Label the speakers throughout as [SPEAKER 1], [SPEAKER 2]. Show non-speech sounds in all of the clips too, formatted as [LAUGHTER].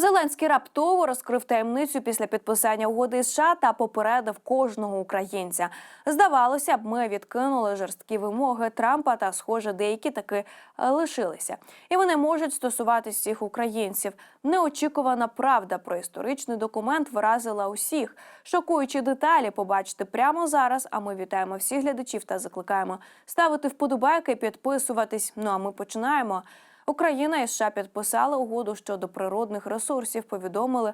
[SPEAKER 1] Зеленський раптово розкрив таємницю після підписання угоди США та попередив кожного українця. Здавалося б, ми відкинули жорсткі вимоги Трампа, та схоже, деякі таки е, лишилися, і вони можуть стосуватись всіх українців. Неочікувана правда про історичний документ вразила усіх. Шокуючі деталі побачите прямо зараз. А ми вітаємо всіх глядачів та закликаємо ставити вподобайки, підписуватись. Ну а ми починаємо. Україна і США підписали угоду щодо природних ресурсів. Повідомили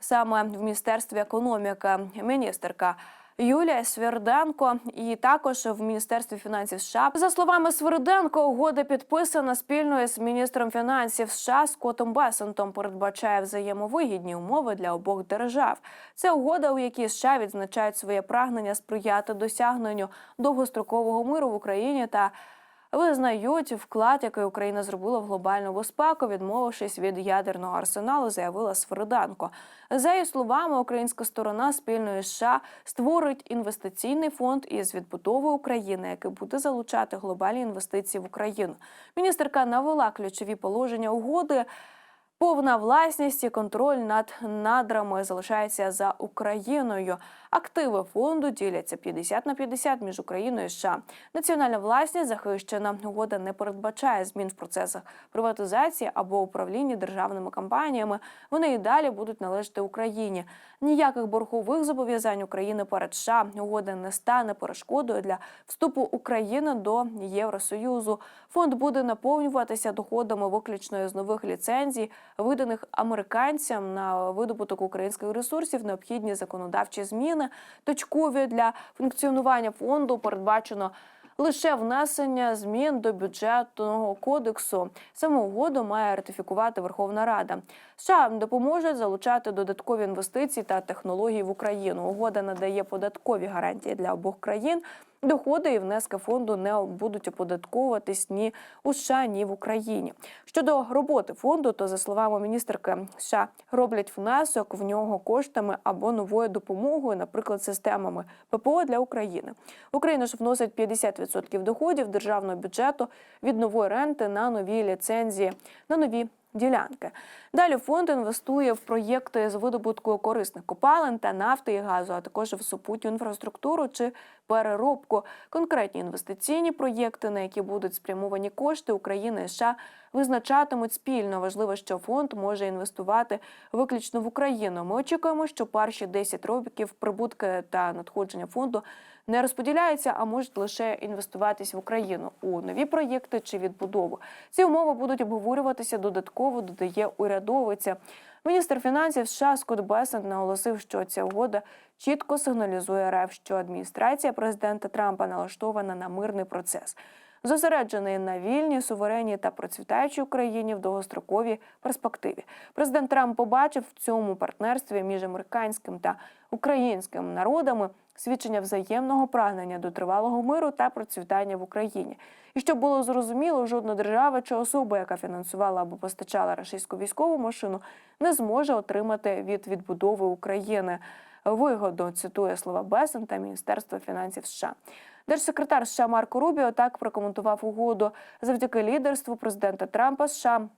[SPEAKER 1] саме в міністерстві економіки міністерка. Юлія Сверденко і також в міністерстві фінансів США за словами Сверденко, угода підписана спільно з міністром фінансів США Скоттом Бесентом. Передбачає взаємовигідні умови для обох держав. Це угода, у якій США відзначають своє прагнення сприяти досягненню довгострокового миру в Україні та Визнають вклад, який Україна зробила в глобальну безпеку, відмовившись від ядерного арсеналу, заявила Свериданко. За її словами, українська сторона спільної США створить інвестиційний фонд із відбудови України, який буде залучати глобальні інвестиції в Україну. Міністерка навела ключові положення угоди. Повна власність і контроль над надрами залишається за Україною. Активи фонду діляться 50 на 50 між Україною і США. Національна власність захищена. Угода не передбачає змін в процесах приватизації або управління державними компаніями. Вони і далі будуть належати Україні. Ніяких боргових зобов'язань України перед США угода не стане перешкодою для вступу України до Євросоюзу. Фонд буде наповнюватися доходами виключно з нових ліцензій, виданих американцям на видобуток українських ресурсів, необхідні законодавчі зміни. Точкові для функціонування фонду передбачено. Лише внесення змін до бюджетного кодексу саму угоду має ратифікувати Верховна Рада. США допоможуть залучати додаткові інвестиції та технології в Україну. Угода надає податкові гарантії для обох країн. Доходи і внески фонду не будуть оподатковуватись ні у США, ні в Україні. Щодо роботи фонду, то за словами міністерки США роблять внесок в нього коштами або новою допомогою, наприклад, системами ППО для України. Україна ж вносить 50% доходів державного бюджету від нової ренти на нові ліцензії, на нові ділянки. Далі фонд інвестує в проєкти з видобутку корисних копалин та нафти і газу, а також в супутню інфраструктуру чи переробку. Конкретні інвестиційні проєкти, на які будуть спрямовані кошти України і США, визначатимуть спільно. Важливо, що фонд може інвестувати виключно в Україну. Ми очікуємо, що перші 10 років прибутки та надходження фонду не розподіляються, а можуть лише інвестуватись в Україну у нові проєкти чи відбудову. Ці умови будуть обговорюватися додатково, додає урядовиця. Міністр фінансів США Скотт Бесент наголосив, що ця угода чітко сигналізує РФ, що адміністрація президента Трампа налаштована на мирний процес. Зосереджений на вільній, суверенній та процвітаючій Україні в довгостроковій перспективі. Президент Трамп побачив в цьому партнерстві між американським та українським народами свідчення взаємного прагнення до тривалого миру та процвітання в Україні. І щоб було зрозуміло, жодна держава чи особа, яка фінансувала або постачала російську військову машину, не зможе отримати від відбудови України вигоду. Цитує слова Бесен та Міністерства фінансів США. Держсекретар США Марко Рубіо так прокоментував угоду завдяки лідерству президента Трампа США.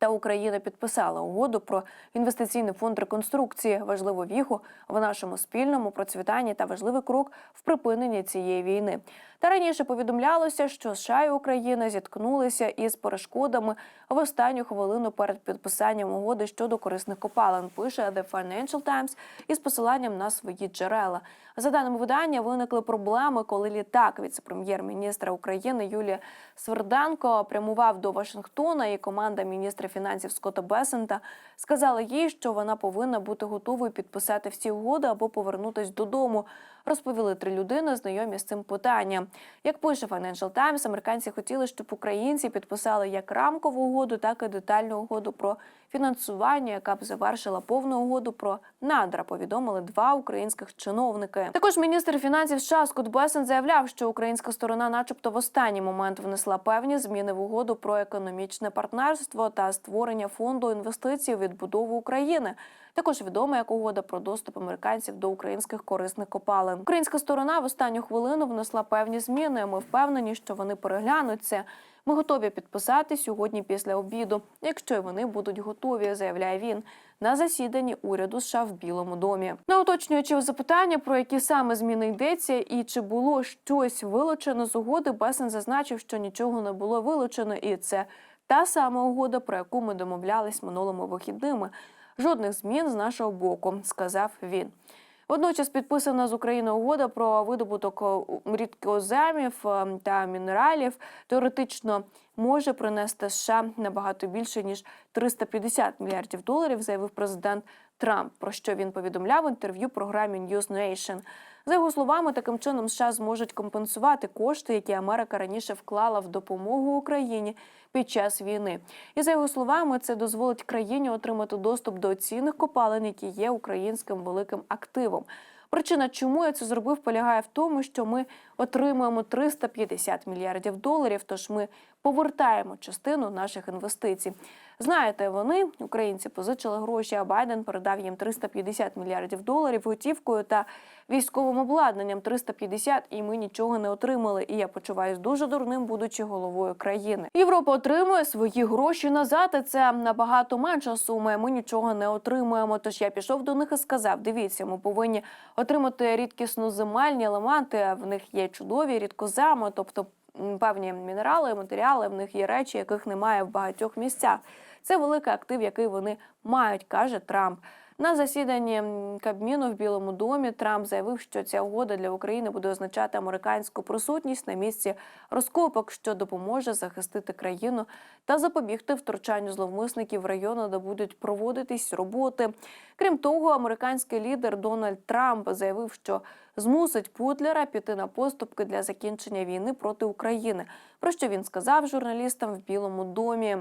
[SPEAKER 1] Та Україна підписала угоду про інвестиційний фонд реконструкції, важливу віху в нашому спільному процвітанні та важливий крок в припиненні цієї війни. Та раніше повідомлялося, що США і Україна зіткнулися із перешкодами в останню хвилину перед підписанням угоди щодо корисних копалин. Пише The Financial Times із посиланням на свої джерела. За даними видання, виникли проблеми, коли літак віце-прем'єр-міністра України Юлія Сверденко прямував до Вашингтона, і команда міністра фінансів Скотта Бесента сказала їй, що вона повинна бути готовою підписати всі угоди або повернутись додому. Розповіли три людини, знайомі з цим питанням. Як пише Financial Times, американці хотіли, щоб українці підписали як рамкову угоду, так і детальну угоду про фінансування, яка б завершила повну угоду про надра. Повідомили два українських чиновники. Також міністр фінансів США Скотт Бесен заявляв, що українська сторона, начебто, в останній момент внесла певні зміни в угоду про економічне партнерство та створення фонду інвестицій у відбудову України. Також відомо як угода про доступ американців до українських корисних копалин. українська сторона в останню хвилину внесла певні зміни. Ми впевнені, що вони переглянуть це. Ми готові підписати сьогодні після обіду, якщо й вони будуть готові, заявляє він на засіданні уряду США в Білому домі. На уточнюючи запитання, про які саме зміни йдеться, і чи було щось вилучено з угоди, Бесен зазначив, що нічого не було вилучено, і це та сама угода, про яку ми домовлялись минулими вихідними. Жодних змін з нашого боку, сказав він. Водночас підписана з Україною угода про видобуток е, рідкоземів е, та мінералів теоретично може принести США набагато більше ніж 350 мільярдів доларів, заявив президент Трамп. Про що він повідомляв в інтерв'ю програмі News Nation. За його словами, таким чином США зможуть компенсувати кошти, які Америка раніше вклала в допомогу Україні під час війни. І за його словами, це дозволить країні отримати доступ до цінних копалин, які є українським великим активом. Причина, чому я це зробив, полягає в тому, що ми отримуємо 350 мільярдів доларів. Тож ми повертаємо частину наших інвестицій. Знаєте, вони, українці, позичили гроші, а Байден передав їм 350 мільярдів доларів готівкою та військовим обладнанням 350, і ми нічого не отримали. І я почуваюсь дуже дурним, будучи головою країни. Європа отримує свої гроші назад. і Це набагато менша сума. і Ми нічого не отримуємо. Тож я пішов до них і сказав: дивіться, ми повинні отримати рідкісно земельні елементи. В них є чудові рідкоземи, тобто певні мінерали, матеріали. В них є речі, яких немає в багатьох місцях. Це великий актив, який вони мають, каже Трамп. На засіданні Кабміну в Білому домі Трамп заявив, що ця угода для України буде означати американську присутність на місці розкопок, що допоможе захистити країну та запобігти втручанню зловмисників в району, де будуть проводитись роботи. Крім того, американський лідер Дональд Трамп заявив, що змусить Путлера піти на поступки для закінчення війни проти України. Про що він сказав журналістам в Білому домі.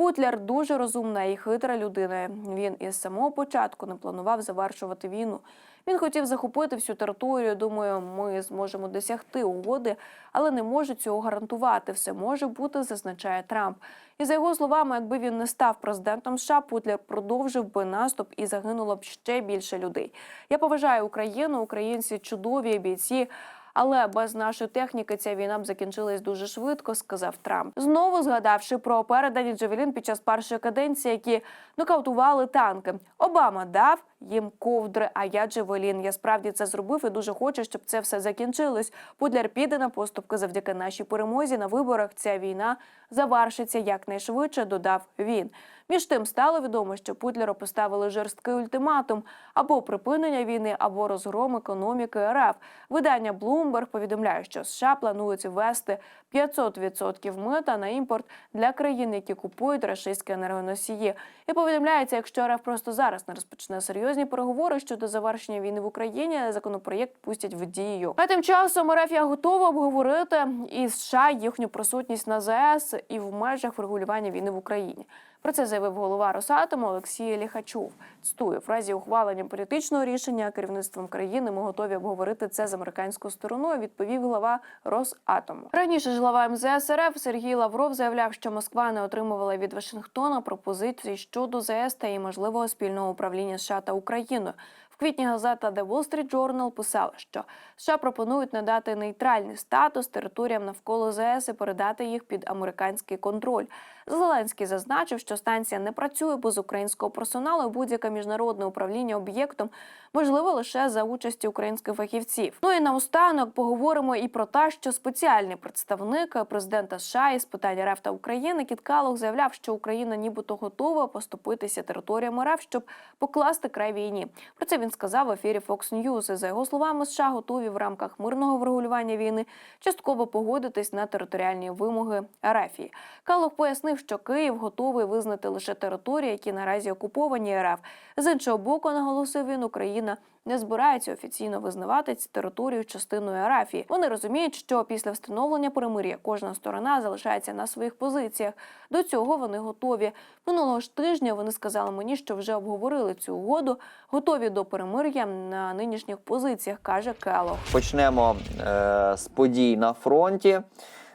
[SPEAKER 1] Путляр дуже розумна і хитра людина. Він із самого початку не планував завершувати війну. Він хотів захопити всю територію. Думаю, ми зможемо досягти угоди, але не можу цього гарантувати. Все може бути, зазначає Трамп. І за його словами, якби він не став президентом США, Путляр продовжив би наступ і загинуло б ще більше людей. Я поважаю Україну, українці чудові бійці. Але без нашої техніки ця війна б закінчилась дуже швидко, сказав Трамп. Знову згадавши про передані Джавелін під час першої каденції, які нокаутували танки. Обама дав їм ковдри, а я Джавелін. Я справді це зробив і дуже хочу, щоб це все закінчилось. Путляр піде на поступки завдяки нашій перемозі на виборах. Ця війна завершиться якнайшвидше, додав він. Між тим стало відомо, що Путлеру поставили жорсткий ультиматум або припинення війни, або розгром економіки РФ. Видання Bloomberg повідомляє, що США планують ввести 500% мита на імпорт для країн, які купують рашистські енергоносії. І повідомляється, якщо РФ просто зараз не розпочне серйозні переговори щодо завершення війни в Україні, законопроєкт пустять в дію. А тим часом РФ я готова обговорити із США їхню присутність на ЗС і в межах врегулювання війни в Україні. Про це заявив голова Росатому Олексій Ліхачув. Цитую, в разі ухвалення політичного рішення керівництвом країни ми готові обговорити це з американською стороною. Відповів глава Росатому. Раніше ж глава МЗС РФ Сергій Лавров заявляв, що Москва не отримувала від Вашингтона пропозиції щодо ЗС та і можливого спільного управління США та Україною. Квітні газета The Wall Street Journal писала, що США пропонують надати нейтральний статус територіям навколо ЗС і передати їх під американський контроль. Зеленський зазначив, що станція не працює без українського персоналу. і Будь-яке міжнародне управління об'єктом можливо лише за участі українських фахівців. Ну і наостанок поговоримо і про те, що спеціальний представник президента США із питань РФ та України Кіт Калух заявляв, що Україна нібито готова поступитися територіям РФ, щоб покласти край війні. Про це він сказав в ефірі Fox News. За його словами, США готові в рамках мирного врегулювання війни частково погодитись на територіальні вимоги Арафії. Калух пояснив, що Київ готовий визнати лише території, які наразі окуповані РФ. З іншого боку, наголосив він, Україна не збирається офіційно визнавати цю територію частиною Арафії. Вони розуміють, що після встановлення перемир'я кожна сторона залишається на своїх позиціях. До цього вони готові. Минулого ж тижня вони сказали мені, що вже обговорили цю угоду, готові до перемир'я на нинішніх позиціях, каже Келох.
[SPEAKER 2] Почнемо е, з подій на фронті.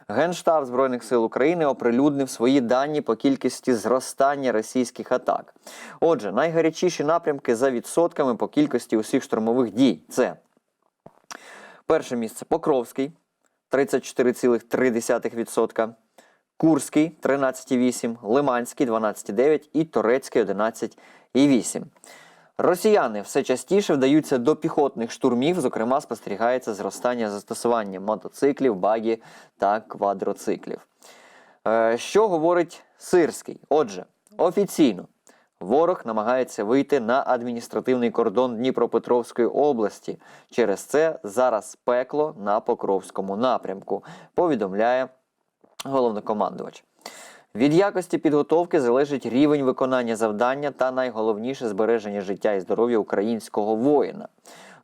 [SPEAKER 2] Генштаб Збройних сил України оприлюднив свої дані по кількості зростання російських атак. Отже, найгарячіші напрямки за відсотками по кількості усіх штурмових дій це Перше місце Покровський 34,3%, Курський 13,8%, Лиманський 12,9% і Торецький 11,8%. Росіяни все частіше вдаються до піхотних штурмів, зокрема, спостерігається зростання застосування мотоциклів, багі та квадроциклів. Е, Що говорить Сирський? Отже, офіційно ворог намагається вийти на адміністративний кордон Дніпропетровської області. Через це зараз пекло на Покровському напрямку, повідомляє головнокомандувач. Від якості підготовки залежить рівень виконання завдання та найголовніше збереження життя і здоров'я українського воїна.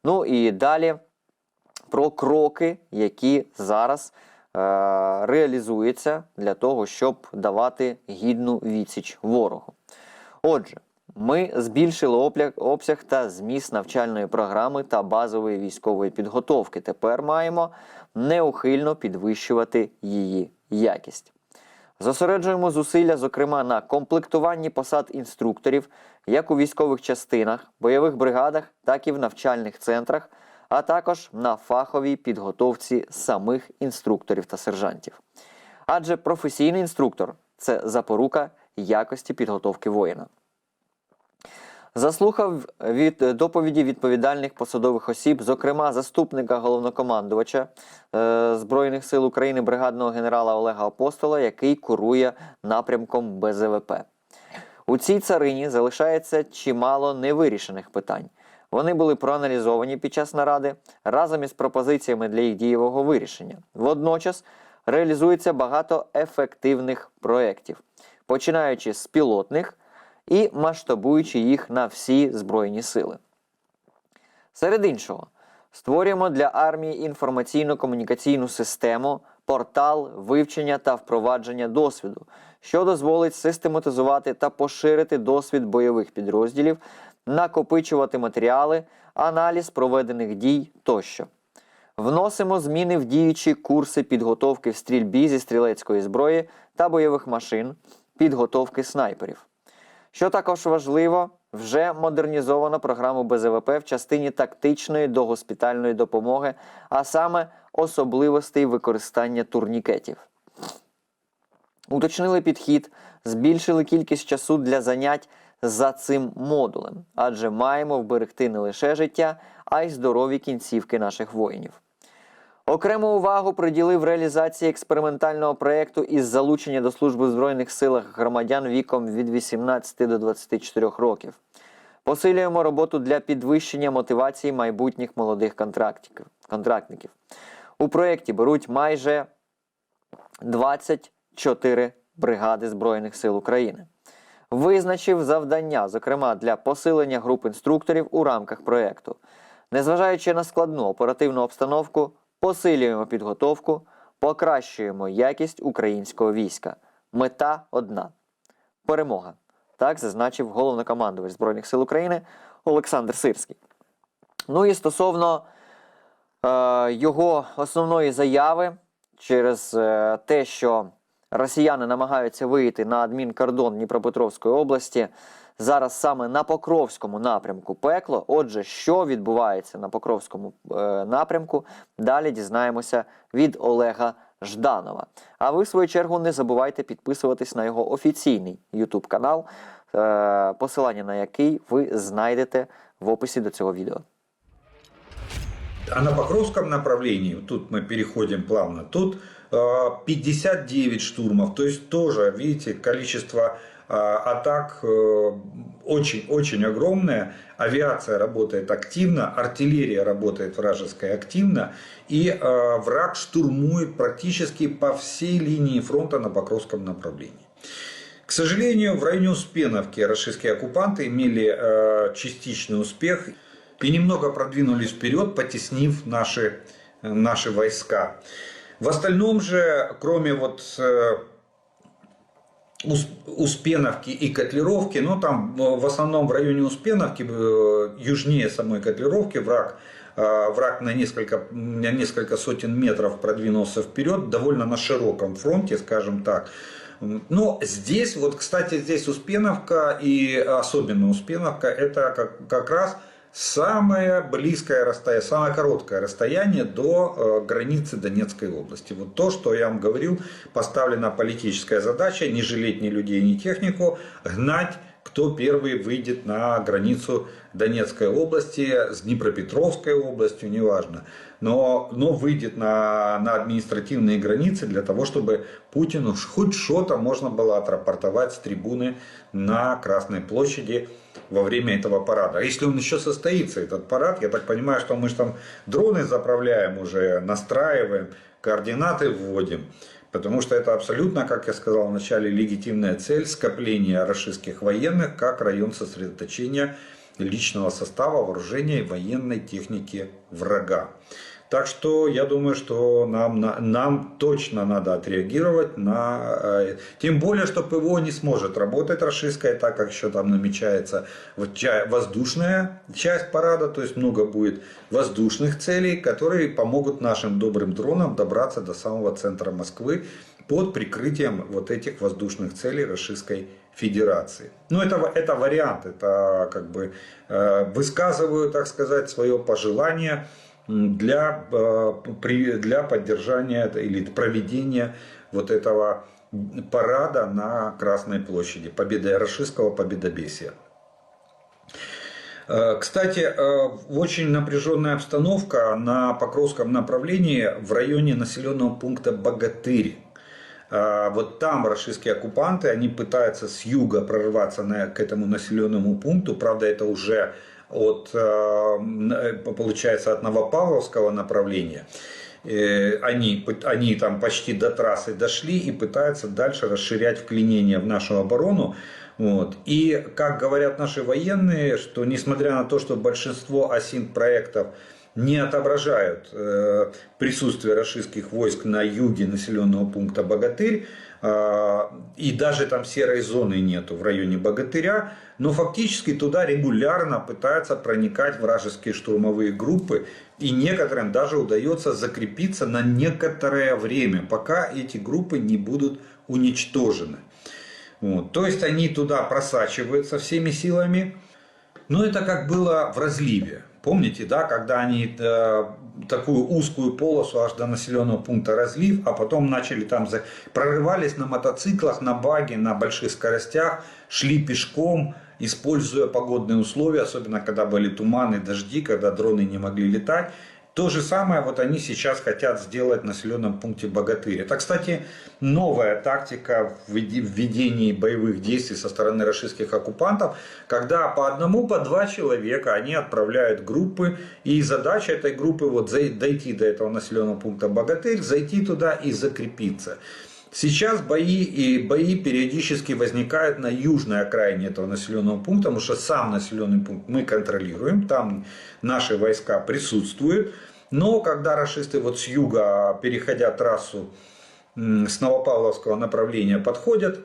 [SPEAKER 2] Ну і далі про кроки, які зараз е, реалізуються для того, щоб давати гідну відсіч ворогу. Отже, ми збільшили обсяг та зміст навчальної програми та базової військової підготовки. Тепер маємо неухильно підвищувати її якість. Зосереджуємо зусилля, зокрема, на комплектуванні посад інструкторів як у військових частинах, бойових бригадах, так і в навчальних центрах, а також на фаховій підготовці самих інструкторів та сержантів. Адже професійний інструктор це запорука якості підготовки воїна. Заслухав від доповіді відповідальних посадових осіб, зокрема заступника головнокомандувача е, Збройних сил України бригадного генерала Олега Апостола, який курує напрямком БЗВП. У цій царині залишається чимало невирішених питань. Вони були проаналізовані під час наради разом із пропозиціями для їх дієвого вирішення. Водночас реалізується багато ефективних проєктів, починаючи з пілотних і масштабуючи їх на всі збройні сили. Серед іншого, створюємо для армії інформаційно-комунікаційну систему, портал вивчення та впровадження досвіду, що дозволить систематизувати та поширити досвід бойових підрозділів, накопичувати матеріали, аналіз проведених дій тощо. Вносимо зміни в діючі курси підготовки в стрільбі зі стрілецької зброї та бойових машин, підготовки снайперів. Що також важливо, вже модернізовано програму БЗВП в частині тактичної догоспітальної допомоги, а саме особливостей використання турнікетів. Уточнили підхід, збільшили кількість часу для занять за цим модулем, адже маємо вберегти не лише життя, а й здорові кінцівки наших воїнів. Окрему увагу приділив реалізації експериментального проєкту із залучення до служби в Збройних силах громадян віком від 18 до 24 років. Посилюємо роботу для підвищення мотивації майбутніх молодих контрактників. У проєкті беруть майже 24 бригади Збройних сил України. Визначив завдання, зокрема для посилення груп інструкторів у рамках проєкту. Незважаючи на складну оперативну обстановку, посилюємо підготовку, покращуємо якість українського війська. Мета одна перемога. Так зазначив головнокомандувач Збройних сил України Олександр Сирський. Ну і стосовно е, його основної заяви через е, те, що росіяни намагаються вийти на адмінкордон Дніпропетровської області. Зараз саме на Покровському напрямку пекло. Отже, що відбувається на Покровському е, напрямку, далі дізнаємося від Олега Жданова. А ви, в свою чергу, не забувайте підписуватись на його офіційний YouTube канал, е, посилання на який ви знайдете в описі до цього відео.
[SPEAKER 3] А на Покровском направлении, тут мы переходим плавно, тут э, 59 штурмов, то есть тоже, видите, количество э, атак э, очень-очень огромное. Авиация работает активно, артиллерия работает вражеская активно, и э, враг штурмует практически по всей линии фронта на Покровском направлении. К сожалению, в районе Успеновки российские оккупанты имели э, частичный успех и немного продвинулись вперед, потеснив наши, наши войска. В остальном же, кроме вот Успеновки и Котлеровки, но там в основном в районе Успеновки, э, южнее самой Котлеровки, враг, э, враг на несколько, на несколько сотен метров продвинулся вперед, довольно на широком фронте, скажем так. Но здесь, вот, кстати, здесь Успеновка и особенно Успеновка, это как, как раз самое близкое расстояние, самое короткое расстояние до э, границы Донецкой области. Вот то, что я вам говорил, поставлена политическая задача, не жалеть ни людей, ни технику, гнать кто первый выйдет на границу Донецкой области с Днепропетровской областью, неважно, но, но выйдет на, на административные границы для того, чтобы Путину хоть что-то можно было отрапортовать с трибуны на Красной площади во время этого парада. А если он еще состоится, этот парад, я так понимаю, что мы же там дроны заправляем уже, настраиваем, координаты вводим. Потому что это абсолютно, как я сказал в начале, легитимная цель скопления российских военных как район сосредоточения личного состава, вооружения и военной техники врага. Так что я думаю, что нам, на- нам точно надо отреагировать на... э, Тем более, что ПВО не сможет работать российское, так как еще там намечается воздушная часть парада, то есть много будет воздушных целей, которые помогут нашим добрым дронам добраться до самого центра Москвы под прикрытием вот этих воздушных целей Российской Федерации. Ну, это, это вариант, это как бы э, высказываю, так сказать, свое пожелание для, э, для поддержания или проведения вот этого парада на Красной площади, победы российского победобесия. Э, Кстати, э, очень напряженная обстановка на Покровском направлении в районе населенного пункта Богатырь. Вот там российские оккупанты, они пытаются с юга прорваться на, к этому населенному пункту. Правда, это уже от, э, м, э, получается, от Новопавловского направления. Э, Они, они там почти до трассы дошли и пытаются дальше расширять вклинение в нашу оборону. Вот. И, как говорят наши военные, что несмотря на то, что большинство осин проектов не отображают э, присутствие российских войск на юге населенного пункта Богатырь, и даже там серой зоны нету в районе Богатыря, но фактически туда регулярно пытаются проникать вражеские штурмовые группы, и некоторым даже удается закрепиться на некоторое время, пока эти группы не будут уничтожены. Вот. То есть они туда просачиваются всеми силами. Но это как было в разливе. Помните, да, когда они э, такую узкую полосу аж до населенного пункта разлив, а потом начали там за- прорывались на мотоциклах, на баге, на больших скоростях, шли пешком, используя погодные условия, особенно когда были туманы, дожди, когда дроны не могли летать. То же самое вот они сейчас хотят сделать в населенном пункте Богатырь. Это, кстати, новая тактика в ведении боевых действий со стороны российских оккупантов, когда по одному, по два человека они отправляют группы, и задача этой группы вот дойти до этого населенного пункта Богатырь, зайти туда и закрепиться. Сейчас бои и бои периодически возникают на южной окраине этого населенного пункта, потому что сам населенный пункт мы контролируем, там наши войска присутствуют. Но когда расисты вот с юга, переходя трассу м, с Новопавловского направления, подходят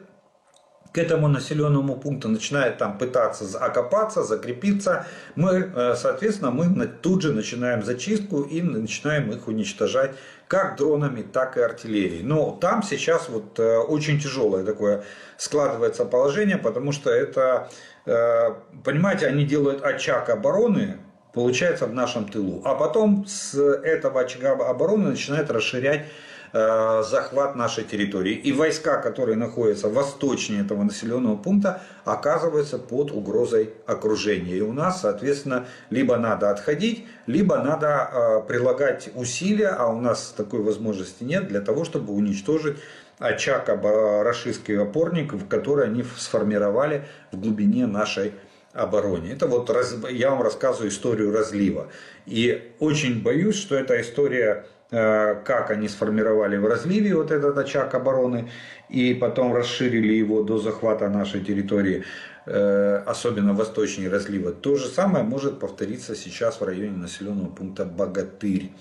[SPEAKER 3] к этому населенному пункту, начинают там пытаться окопаться, закрепиться, мы, э, соответственно, мы тут же начинаем зачистку и начинаем их уничтожать как дронами, так и артиллерией. Но там сейчас вот э, очень тяжелое такое складывается положение, потому что это, э, понимаете, они делают очаг обороны, получается в нашем тылу. А потом с этого очага обороны начинают расширять э, захват нашей территории. И войска, которые находятся восточнее этого населенного пункта, оказываются под угрозой окружения. И у нас, соответственно, либо надо отходить, либо надо э, прилагать усилия, а у нас такой возможности нет, для того, чтобы уничтожить очаг обо- российский опорник, в который они сформировали в глубине нашей обороне. Это вот раз- я вам рассказываю историю разлива. И очень боюсь, что эта история, э, как они сформировали в разливе вот этот очаг обороны, и потом расширили его до захвата нашей территории, э, особенно восточнее разлива. То же самое может повториться сейчас в районе населенного пункта Богатырь.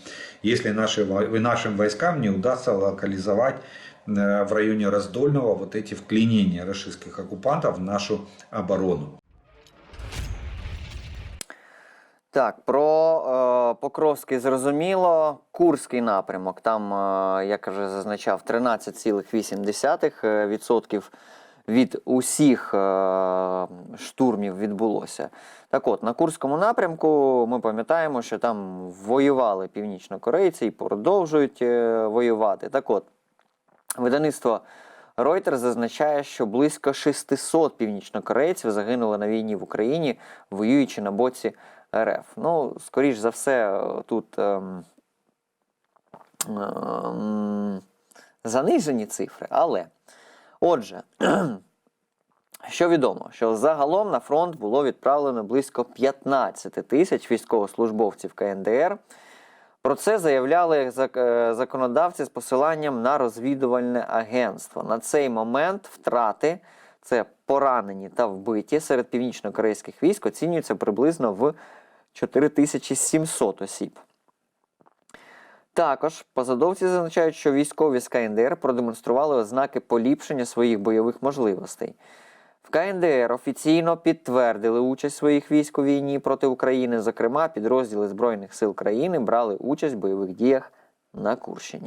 [SPEAKER 3] Если наши, нашим войскам не удастся локализовать э, в районе Раздольного вот эти вклинения российских оккупантов в нашу оборону.
[SPEAKER 2] Так, про е, Покровський зрозуміло. Курський напрямок. Там, е, як вже зазначав, 13,8% від усіх е, штурмів відбулося. Так от, на Курському напрямку ми пам'ятаємо, що там воювали північнокорейці і продовжують е, воювати. Так от, видавництво Reuters зазначає, що близько 600 північнокорейців загинули на війні в Україні, воюючи на боці РФ. Ну, скоріш за все, тут ем, ем, занижені цифри, але. Отже, [CLEARS THROAT] що відомо, що загалом на фронт було відправлено близько 15 тисяч військовослужбовців КНДР. Про це заявляли е, законодавці з посиланням на розвідувальне агентство. На цей момент втрати це поранені та вбиті серед північно-корейських військ оцінюються приблизно в 4700 осіб. Також посадовці зазначають, що військові з КНДР продемонстрували ознаки поліпшення своїх бойових можливостей. В КНДР офіційно підтвердили участь своїх військ у війні проти України. Зокрема, підрозділи Збройних сил країни брали участь в бойових діях на Курщині.